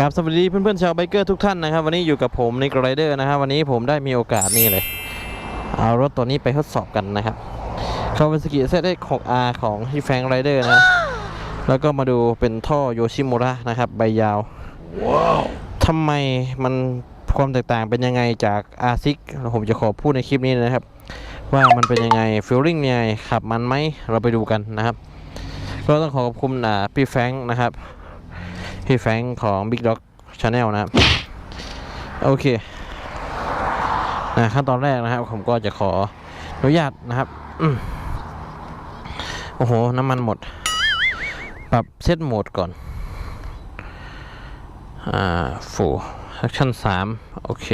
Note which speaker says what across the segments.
Speaker 1: ครับสวัสดีเพื่อนๆชาวไบเกอร์ทุกท่านนะครับ วันนี้อยู่กับผมนิกไรเดอร์นะครับวันนี้ผมได้มีโอกาสนี่เลย เอารถตัวนี้ไปทดสอบกันนะครับคาวาซากิเซตได้ 6R ของที่แฟงไรเดอร์นะ แล้วก็มาดูเป็นท่อโยชิมุระนะครับ ใบยาวทำไมมันความแตกต่างเป็นยังไงจากอาซิกผมจะขอพูดในคลิปนี้นะครับ ว่ามันเป็นยังไงฟิลลิ่งยังไงขับมันไหมเราไปดูกันนะครับ ก็ต้องขอขอบคุณอ่าพี่แฟรงค์นะครับ พี่แฟงของ Big Dog Channel นะครับ โอเคนะขั้นตอนแรกนะครับ ผมก็จะขออนุญาตนะครับอโอ้โห น้ำมันหมด ปรับเซตโหมดก่อน อ่าฟูแอคชั่นสามโอเค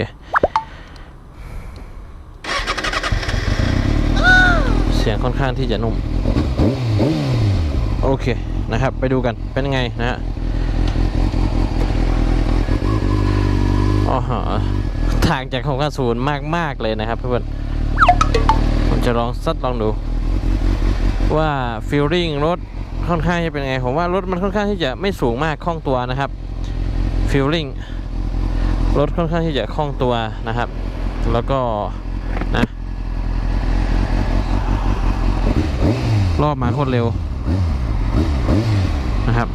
Speaker 1: เสียงค่อนข้างที่จะนุ่ม โอเคนะครับ ไปดูกันเป็นไงนะฮะ อ๋อทางจากของกระสูนมากมาก ๆ เลยนะครับเพื่อนผมจะลองซัดลองดู ว่าฟิลลิ่งรถค่อนข้างจะเป็นไง ผมว่ารถมันค่อนข้างที่จะไม่สูงมากคล่องตัวนะครับฟิลลิ่งรถค่อนข้างที่จะคล่องตัวนะครับ แล้วก็นะรอบมาโคตรเร็วนะครับ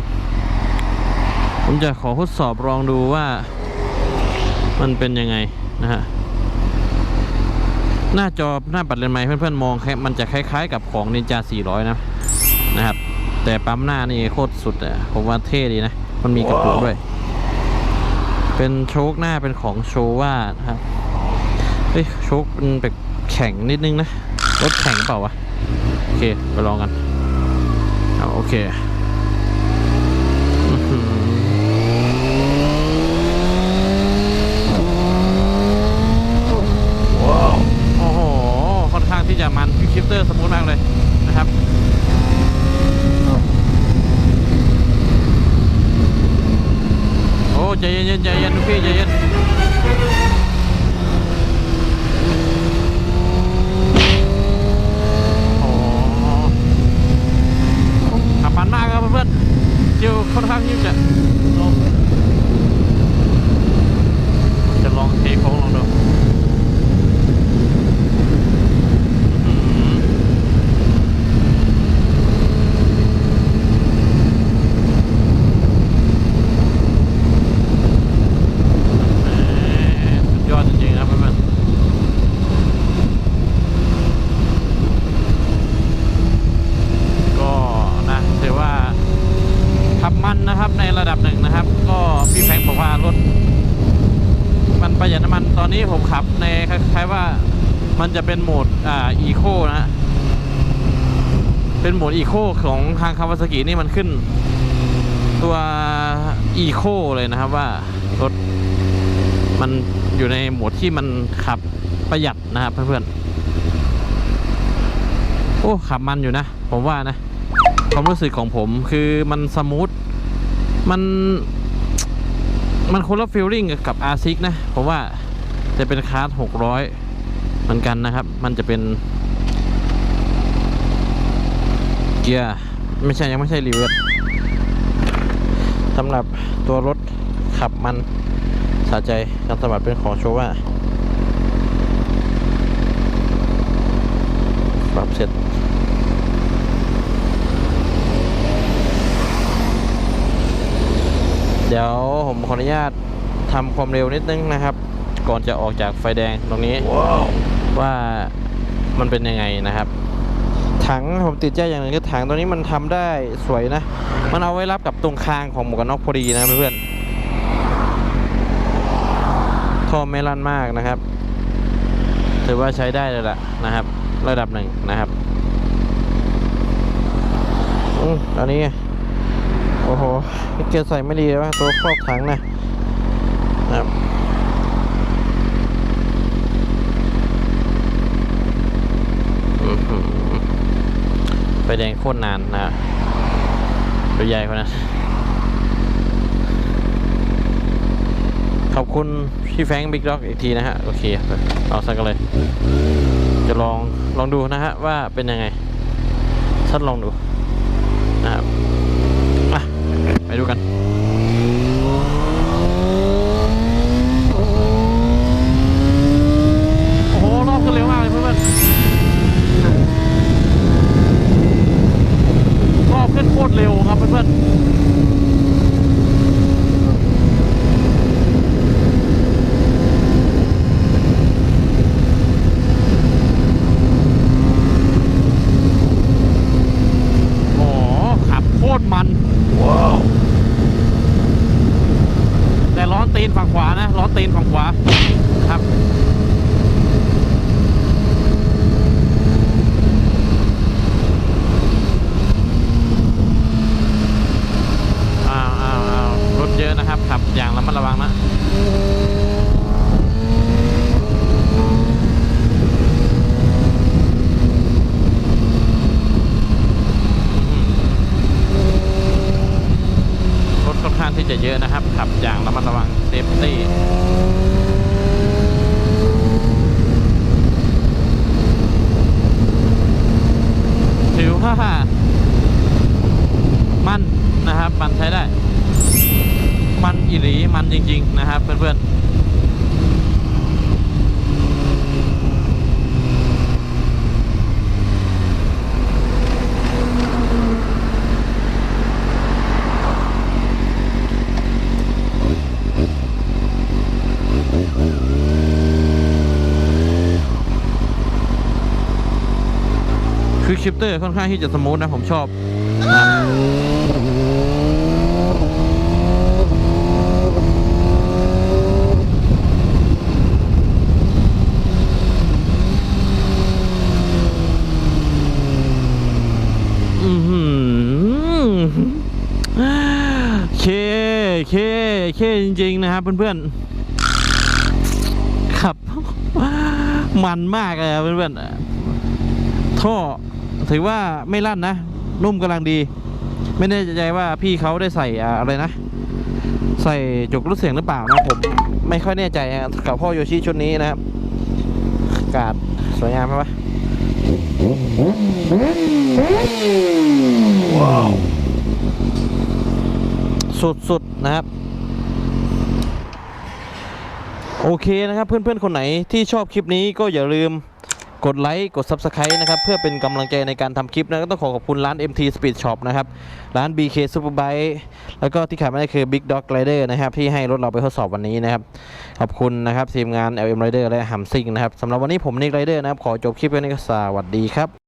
Speaker 1: ผมจะขอทดสอบลองดูว่า มันเป็นยังไงนะฮะหน้าจอหน้าปัดเลนส์ไม้เพื่อนๆมองแค่มันจะคล้ายๆ กับของ Ninja 400 นะนะครับ แต่ปั๊มหน้านี่โคตรสุดอะผมว่าเท่ดีนะ มันมีกระปุกด้วย เป็นโชคหน้าเป็นของโชว่านะครับเฮ้ยโชคมันแบบแข็งนิดนึงนะ รถแข็งเปล่าวะ โอเค ไปลองกันเอาโอเคอื้อหือ โอ้โห ค่อนข้างที่จะมัน ชิฟเตอร์สมูทมากเลยนะครับโอ้ใจเย็นใจเย็นทุกพี่ใจเย็น โอ้โหขับมันมากครับเพื่อนๆจิวค่อนข้างที่จะลงจะลองเทโค้งลองดู สุดยอดจริงๆครับเพื่อนๆก็นะถือว่าขับมันนะค ระดับหนึ่งนะครับ ก็พี่แฟงบอกว่ารถ มันประหยัดน้ำมันตอนนี้ผมขับในคล้ายๆว่ามันจะเป็นโหมดอ่าอีโคนะฮะเป็นโหมดอีโคของทางคาวาซากินี่มันขึ้น ตัวอีโคเลยนะครับว่ารถมันอยู่ในโหมดที่มันขับประหยัดนะครับเพื่อนๆโอ้ขับมันอยู่นะ ผมว่านะ ความรู้สึกของผมคือมันสมูท มันมันคนละฟีลลิ่งกับอาซิกนะ ผมว่าจะเป็นคาร์ดหกร้อยเหมือนกันนะครับ มันจะเป็นเกียร์ไม่ใช่ยังไม่ใช่รีเวิร์สสำหรับตัวรถขับมันสาใจการสมัครเป็นของโชว่าปรับเสร็จ ดี๋ยวผมขออนุญาตทำความเร็วนิดนึงนะครับ ก่อนจะออกจากไฟแดงตรงนี้ว่ามันเป็นยังไงนะครับ ถังผมติดใจอย่างหนึ่งคือถังตัวนี้มันทำได้สวยนะ มันเอาไว้รับกับตรงคางของหมวกกันน็อกพอดีนะเพื่อนๆท่อไม่ลั่นมากนะครับ ถือว่าใช้ได้เลยล่ะนะครับ ระดับหนึ่งนะครับ อืมตอนนี้ โอ้โหนี่เกียร์ใส่ไม่ดีเลยว่าตัวครอบถังนะนะครับไฟแดงโคตรนานนะตัวใหญ่คนนั้นขอบคุณพี่แฟงบิ๊กด็อกอีกทีนะฮะ โอเค เอาสักกันเลย จะลองลองดูนะฮะ ว่าเป็นยังไงชัดลองดู ครับเพื่อนแต่ล้อตีนฝั่งขวานะล้อตีนฝั่งขวาครับ ครับขับอย่างระมัดระวังนะรถค่อนข้างที่จะเยอะนะครับขับอย่างระมัดระวังเซฟตี้ถือว่ามั่นนะครับ มันใช้ได้ มันอีหลีมันจริง ๆ นะครับ เพื่อนๆคือชิปเตอร์ค่อนข้างที่จะสมูทนะ ผมชอบนะ เคเคเคจริงๆนะครับเพื่อนๆครับ มันมากเลยเพื่อนๆท่อถือว่าไม่ลั่นนะ นุ่มกำลังดี ไม่แน่ใจว่าพี่เขาได้ใส่อะไรนะ ใส่จุกรถเสียงหรือเปล่านะผม ไม่ค่อยแน่ใจกับพ่อโยชิชุดนี้นะครับกาศสวยงามไหมวะ สุดๆนะครับ โอเคนะครับเพื่อนๆคนไหนที่ชอบคลิปนี้ก็อย่าลืมกดไลค์กด Subscribe นะครับ เพื่อเป็นกำลังใจในการทำคลิปนะก็ต้องขอขอบคุณร้าน MT Speed Shop นะครับ ร้าน BK Superbike แล้วก็ที่ขาดไม่ได้คือ Big Dog Rider นะครับ ที่ให้รถเราไปทดสอบวันนี้นะครับ ขอบคุณนะครับทีมงาน LM Rider และหัมซิงนะครับสำหรับวันนี้ผมนิกไรเดอร์นะครับ ขอจบคลิปไว้ในก็สวัสดีครับ